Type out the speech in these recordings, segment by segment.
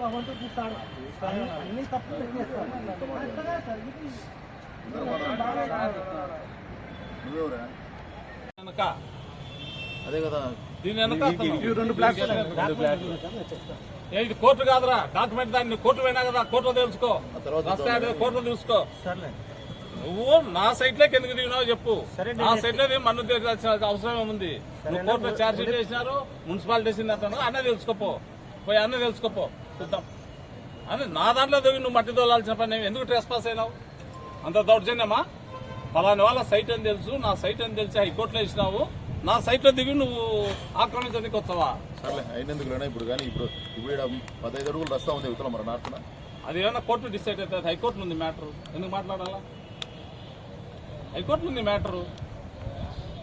భగవంతుడు చూస్తాడు. అన్ని- తప్పులు వెనక. అదే కదా. దీని వెనక ఇది కోర్టు కాదురా. డాక్యుమెంట్ దాన్ని కోర్టు పోయినా కదా కోర్టులో తెలుసుకో. కోర్టులో చూసుకో సర్లే. నువ్వు నా సైట్లోకి ఎందుకు దిగినావు చెప్పు. నా సైట్లో మన్ను అవసరం ఏముంది? నువ్వు కోర్టులో ఛార్జ్ షీట్ వేసినారు మున్సిపాలిటీ వేసింది అతను. అన్న తెలుసుకోపో. పోయి అన్న తెలుసుకోపో. చూద్దాం. అని నా దాంట్లో దిగి నువ్వు మట్టి తోలాల్సిన పని? ఎందుకు ట్రెస్ పాస్ అయినావు? అంత దౌర్జన్యమా? ఫలాని వాళ్ళ సైట్ అని తెలుసు నా సైట్ అని తెలిసి హైకోర్టులో ఇచ్చినావు నా సైట్లో దిగి నువ్వు ఆక్రమించడానికి వచ్చావా? సర్లే అయినందుకు లేనా ఇప్పుడు కానీ ఇప్పుడు ఇప్పుడు పదహైదు అడుగులు రస్తా ఉంది ఇవతల మరి నాటున. అది ఏమన్నా కోర్టు డిసైడ్ అవుతుంది హైకోర్టులో ఉంది మ్యాటర్ ఎందుకు మాట్లాడాలా? హైకోర్టులో ఉంది మ్యాటరు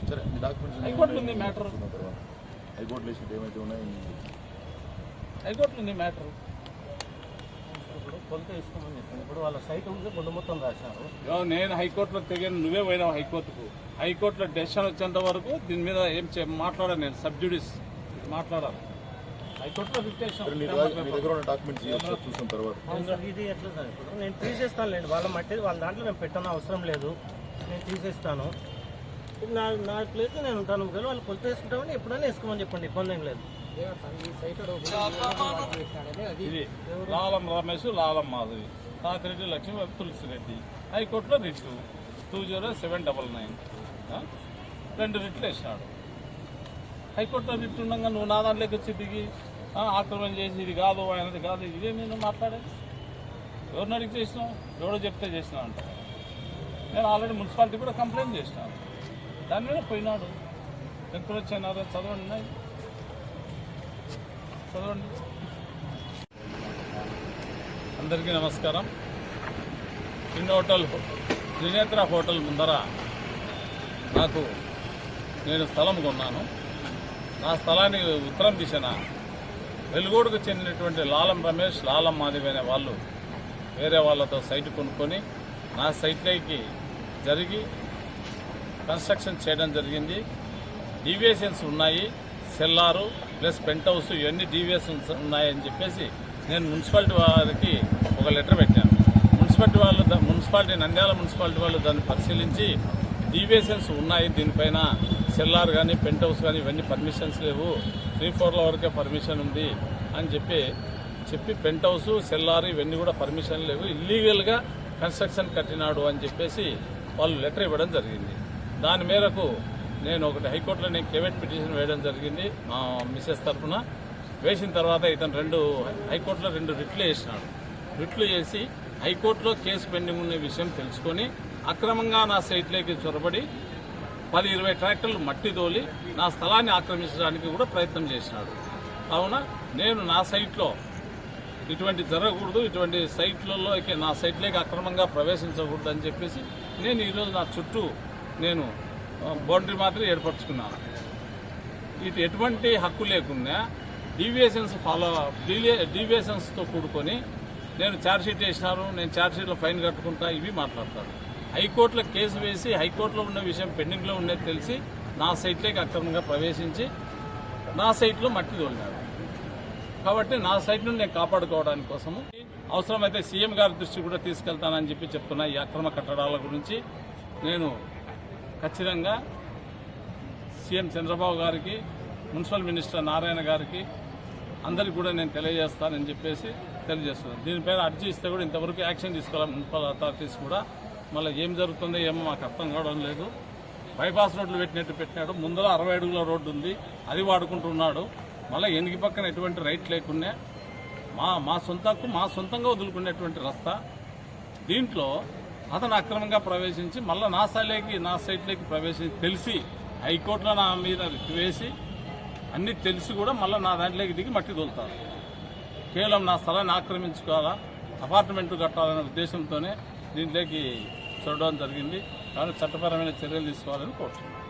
సరే డాక్యుమెంట్స్ హైకోర్టులో ఉంది మ్యాటర్ హైకోర్టులో ఏమైతే ఉన్నాయి హైకోర్టులో ఉంది మ్యాటర్. ఇప్పుడు వేసుకోమని చెప్పండి ఇప్పుడు వాళ్ళ సైట్ ఉంది గుండు మొత్తం రాశారు. నేను హైకోర్టులో తెగాను నువ్వే పోయినావు హైకోర్టుకు. హైకోర్టులో డెసిషన్ వచ్చేంత వరకు దీని మీద ఏం మాట్లాడాను నేను సబ్జుడిస్ మాట్లాడాలి. హైకోర్టులో చూసిన తర్వాత? ఇది ఎట్లా సార్? ఇప్పుడు నేను తీసేస్తానులేండి వాళ్ళ మట్టి వాళ్ళ దాంట్లో నేను పెట్టను అవసరం లేదు. నేను తీసేస్తాను. ఇప్పుడు నా నా ప్లేస్లో నేను ఉంటాను. ఒకవేళ వాళ్ళు కొలత వేసుకుంటామని ఎప్పుడైనా వేసుకోమని చెప్పండి. ఇబ్బంది ఏం లేదు. ఇది లాలం రమేష్ లాలం మాధవి. తాతిరెడ్డి లక్ష్మి తులసిరెడ్డి. హైకోర్టులో writ two zero seven double nine. రెండు రిట్లు వేసినాడు. హైకోర్టులో రిట్ ఉండగా నువ్వు నా దాంట్లోకి వచ్చి దిగి ఆ, ఆక్రమణ చేసి ఇది కాదు ఆయనది కాదు ఇదే నేను మాట్లాడేది. ఎవరిని అడిగి చేసినావు? ఎవడో చెప్తే చేసినా అంట నేను ఆల్రెడీ మున్సిపాలిటీ కూడా కంప్లైంట్ చేసినాను. దాని మీద పోయినాడు. ఎక్కడ వచ్చినారు చదవండి చదవండి. అందరికీ నమస్కారం. ఇన్ హోటల్ త్రినేత్ర హోటల్ ముందర నాకు నేను స్థలం కొన్నాను. నా స్థలానికి ఉత్తరం దిశన వెలుగోడుకు చెందినటువంటి లాలం రమేష్ లాలం మాధవి అనే వాళ్ళు వేరే వాళ్ళతో సైట్ కొనుక్కొని నా సైట్లోకి జరిగి కన్స్ట్రక్షన్ చేయడం జరిగింది. డీవియేషన్స్ ఉన్నాయి. సెల్లారు ప్లస్ పెంట్ హౌస్ ఇవన్నీ డీవియేషన్స్ ఉన్నాయని చెప్పేసి నేను మున్సిపాలిటీ వారికి ఒక లెటర్ పెట్టాను. మున్సిపాలిటీ వాళ్ళు మున్సిపాలిటీ నంద్యాల మున్సిపాలిటీ వాళ్ళు దాన్ని పరిశీలించి డీవియేషన్స్ ఉన్నాయి దీనిపైన. సెల్లార్ కానీ పెంట్ హౌస్ కానీ ఇవన్నీ పర్మిషన్స్ లేవు. త్రీ ఫోర్ల వరకే పర్మిషన్ ఉంది అని చెప్పి చెప్పి పెంట్ హౌస్ సెల్లార్ ఇవన్నీ కూడా పర్మిషన్ లేవు. ఇల్లీగల్గా కన్స్ట్రక్షన్ కట్టినాడు అని చెప్పేసి వాళ్ళు లెటర్ ఇవ్వడం జరిగింది. దాని మేరకు నేను ఒకటి హైకోర్టులో నేను కేవెట్ పిటిషన్ వేయడం జరిగింది మా మిసెస్ తరఫున వేసిన తర్వాత ఇతను రెండు హైకోర్టులో రెండు రిట్లు వేసినాడు. రిట్లు వేసి హైకోర్టులో కేసు పెండింగ్ ఉన్న విషయం తెలుసుకొని అక్రమంగా నా సైట్లోకి చొరబడి పది ఇరవై ట్రాక్టర్లు మట్టి తోలి నా స్థలాన్ని ఆక్రమించడానికి కూడా ప్రయత్నం చేసినాడు. కావున నేను నా సైట్లో ఇటువంటి జరగకూడదు ఇటువంటి సైట్లలోకి నా సైట్లోకి అక్రమంగా ప్రవేశించకూడదు అని చెప్పేసి నేను ఈరోజు నా చుట్టూ నేను బౌండరీ మాత్రం ఏర్పరచుకున్నాను. ఇటు ఎటువంటి హక్కు లేకుండా డీవియేషన్స్ ఫాలో డీవియేషన్స్తో కూడుకొని నేను ఛార్జ్షీట్ వేసినారు నేను ఛార్జ్షీట్లో ఫైన్ కట్టుకుంటా ఇవి మాట్లాడతారు. హైకోర్టులో కేసు వేసి హైకోర్టులో ఉన్న విషయం పెండింగ్లో ఉండేది తెలిసి నా సైట్లోకి అక్రమంగా ప్రవేశించి నా సైట్లో మట్టి తోలినాడు కాబట్టి నా సైట్ నుండి నేను కాపాడుకోవడానికి కోసము అవసరమైతే సీఎం గారి దృష్టి కూడా తీసుకెళ్తానని చెప్పి చెప్తున్నా ఈ అక్రమ కట్టడాల గురించి. నేను ఖచ్చితంగా సీఎం చంద్రబాబు గారికి మున్సిపల్ మినిస్టర్ నారాయణ గారికి అందరికి కూడా నేను తెలియజేస్తానని చెప్పేసి తెలియజేస్తున్నాను. దీనిపైన అర్జీ ఇస్తే కూడా ఇంతవరకు యాక్షన్ తీసుకోవాలి మున్సిపల్ అథారిటీస్ కూడా. మళ్ళీ ఏం జరుగుతుందో ఏమో మాకు అర్థం కావడం లేదు. బైపాస్ రోడ్లు పెట్టినట్టు పెట్టినాడు. ముందర అరవై అడుగుల రోడ్డు ఉంది. అది వాడుకుంటున్నాడు. మళ్ళీ ఎనికి పక్కన ఎటువంటి రైట్ లేకుండా మా మా సొంతకు మా సొంతంగా వదులుకునేటువంటి రస్తా. దీంట్లో అతను అక్రమంగా ప్రవేశించి మళ్ళీ నా సైట్లోకి నా సైట్లోకి ప్రవేశించి తెలిసి హైకోర్టులో నా మీద వేసి అన్నీ తెలిసి కూడా మళ్ళీ నా దాంట్లోకి దిగి మట్టి తోలుతారు. కేవలం నా స్థలాన్ని ఆక్రమించుకోవాలా అపార్ట్మెంట్ కట్టాలనే ఉద్దేశంతోనే దీంట్లోకి చూడడం జరిగింది. కానీ చట్టపరమైన చర్యలు తీసుకోవాలని కోరుతున్నాను.